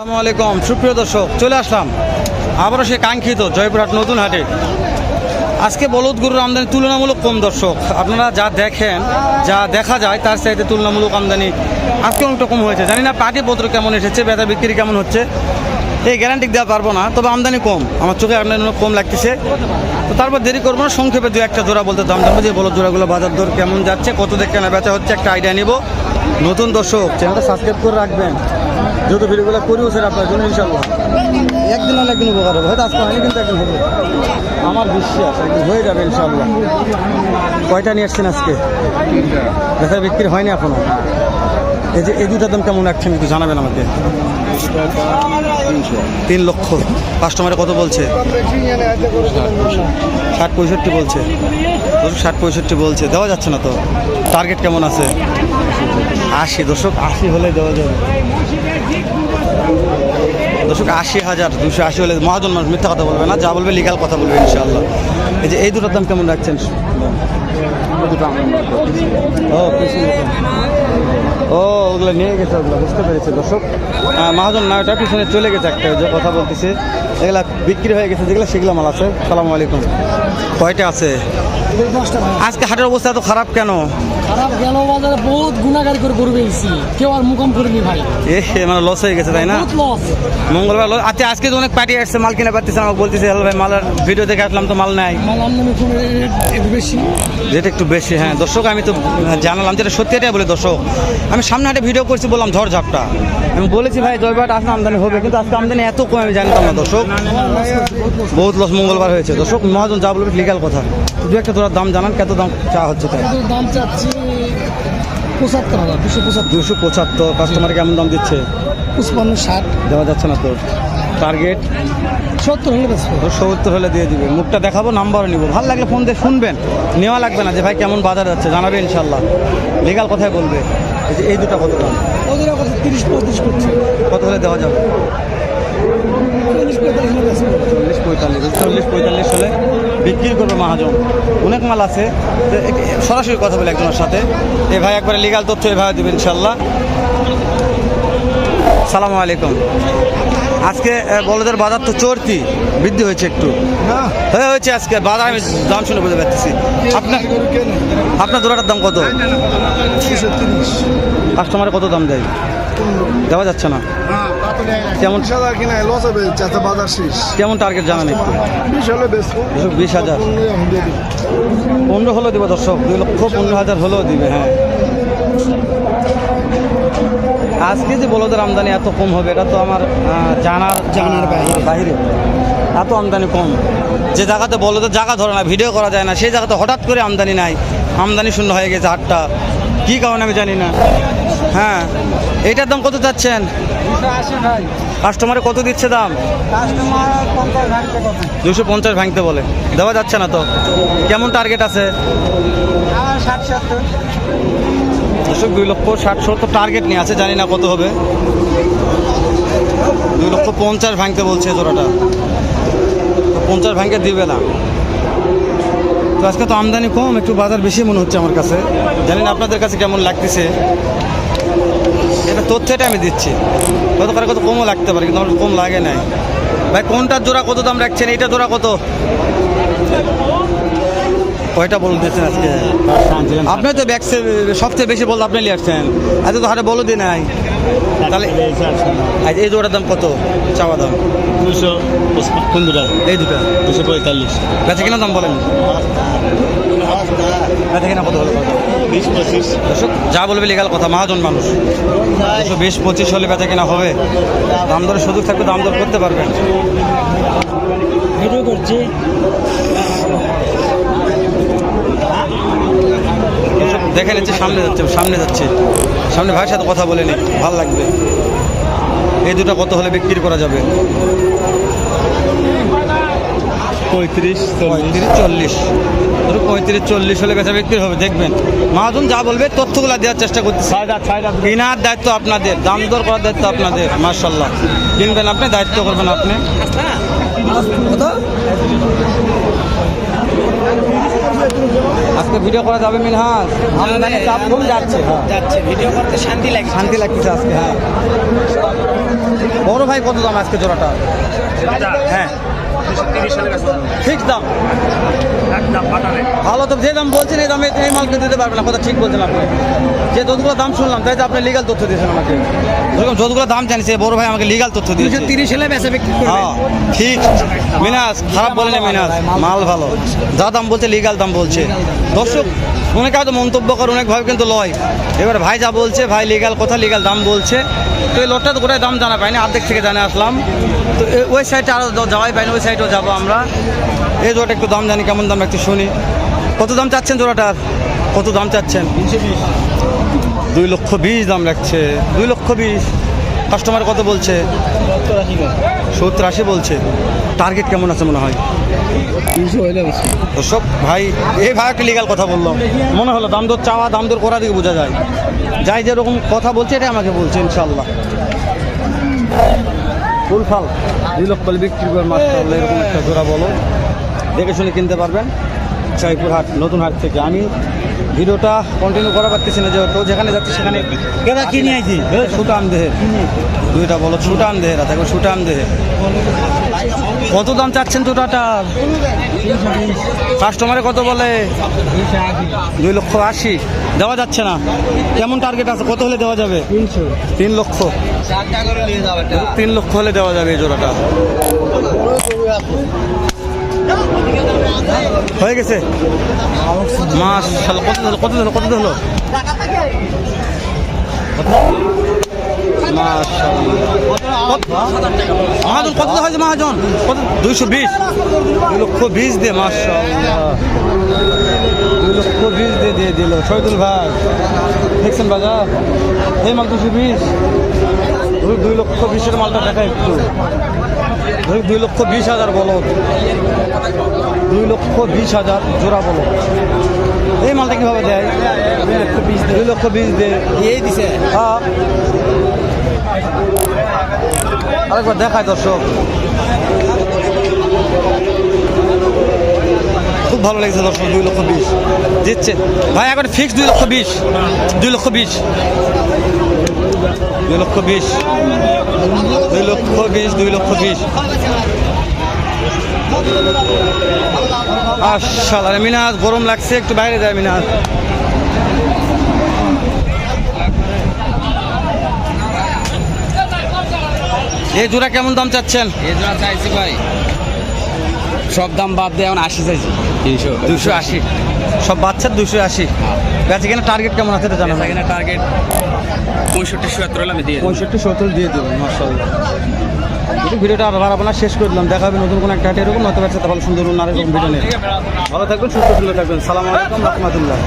আসসালামু আলাইকুম, সুপ্রিয় দর্শক, চলে আসলাম। আবারও সে কাঙ্ক্ষিত জয়পুরহাট নতুন হাটে। আজকে বলদ গরুর আমদানি তুলনামূলক কম, দর্শক। আপনারা যা দেখেন, যা দেখা যায়, তার চাইতে তুলনামূলক আমদানি আজকে অনেকটা কম হয়েছে। জানি না পাটিপত্র কেমন এসেছে, বেচা বিক্রি কেমন হচ্ছে, এই গ্যারান্টি দেওয়া পারব না, তবে আমদানি কম। আমার চোখে আমদানি কম লাগতেছে। তো তারপর দেরি করব না, সংক্ষেপে দু একটা জোড়া বলতে দাম জানব যে বলো জোড়াগুলো বাজার দর কেমন যাচ্ছে, কত দেখে কেনা বেচা হচ্ছে, একটা আইডিয়া নিব। নতুন দর্শক চ্যানেলটা সাবস্ক্রাইব করে রাখবেন। যত ভিডিওগুলো করিও স্যার আপনার জন্য ইনশাল্লাহ একদিন হলে একদিন উপকার হবে। হয়তো আজকে হয়নি কিন্তু একদিন হবে। আমার বিশ্বাস একদিন হয়ে যাবে ইনশাল্লাহ কয়টা নিয়ে আসছেন আজকে? দেখা বিক্রি হয়নি এখনও? এই যে এই দুটার দাম কেমন রাখছেন একটু জানাবেন আমাকে। তিন লক্ষ। কাস্টমারে কত বলছে? ষাট পঁয়ষট্টি বলছে। ষাট পঁয়ষট্টি বলছে। দেওয়া যাচ্ছে না তো। টার্গেট কেমন আছে? আশি। দর্শক আশি হলে দেওয়া যাবে। দর্শক, আশি হাজার, দুশো আশি হলে মহাজন মানুষ মিথ্যা কথা বলবে না, যা বলবে লিগাল কথা বলবে ইনশাআল্লাহ। এই যে এই দুটোর দাম কেমন রাখছেন? ও, ওগুলো নিয়ে গেছে, ওগুলো বুঝতে পেরেছি দর্শক। মহাজন না ওটা পিছনে চলে গেছে একটা যে কথা বলতেছে। এগুলা বিক্রি হয়ে গেছে যেগুলো সেগুলো মাল আছে। সালামু আলাইকুম। কয়টা আছে? আজকে হাটের অবস্থা এত খারাপ কেন? খারাপ গেল বাজারে বহুত গুণাগারি করে গরু পেয়েছি কেউ আর মুকাম করিনি ভাই। এ মানে লস হয়ে গেছে তাই না? লস মঙ্গলবার loss- আচ্ছা আজকে তো অনেক পার্টি আসছে মাল কিনে পারতেছে আমাকে বলতেছে হ্যালো ভাই মালের ভিডিও দেখে আসলাম তো মাল নাই। মাল একটু বেশি। যেটা একটু বেশি হ্যাঁ। দর্শক আমি তো জানালাম যেটা সত্যি এটাই বলি দর্শক। আমি সামনে হাটে ভিডিও করছি বললাম ঝড় ঝাপটা আমি বলেছি ভাই জয়বাট আসলে আমদানি হবে কিন্তু আজকে আমদানি এত কমে আমি জানতাম না দর্শক। বহুত লস মঙ্গলবার হয়েছে। দর্শক মহাজন যা বলবে লিগাল কথা। দু একটা তোরা দাম জানান কত দাম চা হচ্ছে তাই দাম চাচ্ছি পঁচাত্তর হাজার দুশো পঁচাত্তর। দুশো পঁচাত্তর। কাস্টমার কেমন দাম দিচ্ছে? পঁচপান্ন ষাট। দেওয়া যাচ্ছে না তো। টার্গেট সত্তর হলে সত্তর হলে দিয়ে দিবে। মুখটা দেখাবো নাম্বারও নিবো। ভালো লাগলে ফোন দিয়ে শুনবেন। নেওয়া লাগবে না যে ভাই কেমন বাজার যাচ্ছে জানাবে ইনশাল্লাহ লিগাল কথাই বলবে। এই দুটা কত দাম? ওদের কত তিরিশ পঁয়ত্রিশ করছে। কত হলে দেওয়া যাবে? চল্লিশ পঁয়তাল্লিশ চল্লিশ পঁয়তাল্লিশ চল্লিশ পঁয়তাল্লিশ হলে বিক্রি করবে মহাজন। অনেক মাল আছে। সরাসরি কথা বলে একজনের সাথে। এ ভাই একবারে লিগাল তথ্য এ ভাই দেবে ইনশাল্লাহ। সালামু আলাইকুম আজকে বলদের বাজার তো চড়তি বৃদ্ধি হয়েছে একটু হয়ে হয়েছে আজকে বাজার আমি দাম শুনে বুঝতে পারতেছি আপনার আপনার জোড়াটার দাম কত কাস্টমারে কত দাম দেয় দেওয়া যাচ্ছে না কেমন কেমন টার্গেট জানান একটু বিশ হাজার পনেরো হলেও দিবে দর্শক দুই লক্ষ পনেরো হাজার হলেও দিবে হ্যাঁ আজকে যে বলদের আমদানি এত কম হবে এটা তো আমার জানার জানার বাইরে। বাইরে। এত আমদানি কম। যে জায়গাতে বলদের জায়গা ধরে না ভিডিও করা যায় না সেই জায়গাতে হঠাৎ করে আমদানি নাই আমদানি শূন্য হয়ে গেছে হাটটা কী কারণে আমি জানি না। হ্যাঁ এইটার দাম কত চাচ্ছেন? কাস্টমারে কত দিচ্ছে দাম? দুশো পঞ্চাশ ভাঙতে বলে। দেওয়া যাচ্ছে না তো? কেমন টার্গেট আছে? দুশো দুই লক্ষ ষাট সত্তর টার্গেট নিয়ে আছে, জানি না কত হবে। দুই লক্ষ পঞ্চাশ ভাঙতে বলছে জোড়াটা। পঞ্চাশ ভাঙতে দিবে না। তো আজকে তো আমদানি কম, একটু বাজার বেশি মনে হচ্ছে আমার কাছে। জানি না আপনাদের কাছে কেমন লাগতেছে। এটা তথ্যটা আমি দিচ্ছি। কত করে, কত কমও লাগতে পারে, কিন্তু আমার কম লাগে নাই। ভাই, কোনটার জোড়া কত দাম রাখছেন? এইটা জোড়া কত? কয়টা বলতেছেন আজকে? আপনি তো ব্যাগসে সবচেয়ে বেশি বলতে আপনি নিয়ে আসছেন। এত তো হাটে বলো দিন নাই। তাহলে এই জোড়ার দাম কত? চাওয়া দাম? দুশো কোন দুটা এই দুটা দুশো পঁয়তাল্লিশ। বেচা কিনা দাম বলেন। বেচা কিনা কত হলে বিশ পঁচিশ। যা বলবে লিগাল কথা মহাজন মানুষ। দুশো বিশ পঁচিশ হলে বেচা কিনা হবে। দাম দরের সুযোগ থাকবে দাম দর করতে পারবেন। ভিডিও করছি দর্শক দেখে নিচ্ছে সামনে যাচ্ছে সামনে যাচ্ছে। সামনে ভাইয়ের সাথে কথা বলে নি ভালো লাগবে। এই দুটো কত হলে বিক্রি করা যাবে? পঁয়ত্রিশ পঁয়ত্রিশ চল্লিশ। ধরো পঁয়ত্রিশ চল্লিশ হলে বেচা বিক্রি হবে দেখবেন। মহাজন যা বলবে তথ্যগুলো দেওয়ার চেষ্টা কেনার দায়িত্ব আপনাদের দাম দর করার দায়িত্ব আপনাদের মার্শাল্লাহ কিনবেন আপনি দায়িত্ব করবেন আপনি। আজকে ভিডিও করা যাবে মিনহাজ আমদানি চাপ কম যাচ্ছে। হ্যাঁ যাচ্ছে। ভিডিও করতে শান্তি লাগে শান্তি লাগতেছে আজকে হ্যাঁ। বড় ভাই কত দাম আজকে জোড়াটা? হ্যাঁ। ঠিক দাম। ভালো তো যে দাম বলছেন এই দামে এই মালকে দিতে পারবেন না কথা ঠিক বলছেন আপনি। যে যতগুলো দাম শুনলাম তাই তো আপনি লিগাল তথ্য দিয়েছেন আমাকে। যেরকম যতগুলো দাম জানিস বড় ভাই আমাকে লিগাল তথ্য দিয়েছে। তিরিশ হলে বেচা বিক্রি হ্যাঁ ঠিক। মিনাস খারাপ বলে না মিনাস মাল ভালো। যা দাম বলছে লিগাল দাম বলছে। দর্শক অনেকে হয়তো মন্তব্য করে অনেকভাবে কিন্তু লয়। এবার ভাই যা বলছে ভাই লিগাল কথা লিগাল দাম বলছে। তো এই লটটা তো গোটায় দাম জানা পাইনি অর্ধেক থেকে জানে আসলাম। তো ওই আরও যাওয়াই পাইনি ওই সাইডেও যাব আমরা। এই জোড়াটা একটু দাম জানি কেমন দাম একটু শুনি। কত দাম চাচ্ছেন জোড়াটার কত দাম চাচ্ছেন? দুই লক্ষ বিশ দাম রাখছে। দুই লক্ষ বিশ। কাস্টমার কত বলছে? সত্তর আশি বলছে। টার্গেট কেমন আছে মনে হয়? দর্শক, ভাই, এই ভাই একটা লিগাল কথা বলল মনে হলো দাম দর চাওয়া, দাম দর করা দিকে বোঝা যায়। যাই যেরকম কথা বলছে এটা আমাকে বলছে ইনশাল্লাহ ফুল ফাল। দুই লক্ষ করে বিক্রি করে মাসাল্লাহ এরকম একটা জোড়া বলো। দেখে শুনে কিনতে পারবেন। জয়পুর হাট নতুন হাট থেকে আমি ভিডিওটা কন্টিনিউ করা পারতেছি না যেহেতু যেখানে যাচ্ছি সেখানে কেনা কিনে আইছি সুটান দেহের দুইটা বলো সুটান দেহের দেখো সুটান দেহের কত দাম চাচ্ছেন দুটাটা কাস্টমারে কত বলে? দুই লক্ষ আশি। দেওয়া যাচ্ছে না। কেমন টার্গেট আছে? কত হলে দেওয়া যাবে? তিনশো। তিন লক্ষ। তিন লক্ষ হলে দেওয়া যাবে এই জোড়াটা। হয়ে গেছে। মাস কত হলো কত হলো কত হলো? মহাজন, কত হয়েছে মহাজন? কত দুইশো বিশ। দুই লক্ষ বিশ দে মাশাআল্লাহ। দুই লক্ষ বিশ দিয়ে দিয়ে দিল। শহীদুল ভাই, দেখছেন বাজার? এই মাল দুশো বিশ। দুই লক্ষ বিশের মালটা দেখা একটু। দুই লক্ষ বিশ হাজার বলো দুই লক্ষ বিশ হাজার জোড়া বলো এই মালটা কীভাবে দেয়? দুই লক্ষ বিশ দে এই দিছে। হ্যাঁ। আরেকবার দেখায় দর্শক। খুব ভালো লাগছে দর্শক দুই লক্ষ বিশ। দিচ্ছে। ভাই এখন ফিক্স দুই লক্ষ বিশ। দুই লক্ষ বিশ। দুই লক্ষ বিশ। দুই লক্ষ বিশ দুই লক্ষ বিশ। আশাল মিনাজ গরম লাগছে একটু বাইরে যায় মিনাজ। এই জোড়া কেমন দাম চাচ্ছেন? এই জন্য চাইছি ভাই। সব দাম বাদ দিয়ে এখন আশি চাইছি। তিনশো দুশো আশি। সব বাচ্চার দুশো আশি। বেচে কিনা টার্গেট কেমন আছে এটা জানো এখানে টার্গেট পঁয়ষট্টি সত্তর আমি দিয়ে পঁয়ষট্টি সত্তর দিয়ে দেবেন মার্শাল্লাহ ভিডিওটা আর বাড়াবো না শেষ করে দিলাম। দেখা হবে নতুন কোনো একটা হাটে এরকম নতুন ভালো সুন্দর অন্য আরেকরকম ভিডিও নেই ভালো থাকবেন সুস্থ সুন্দর থাকবেন সালাম আলাইকুম রহমতুল্লাহ।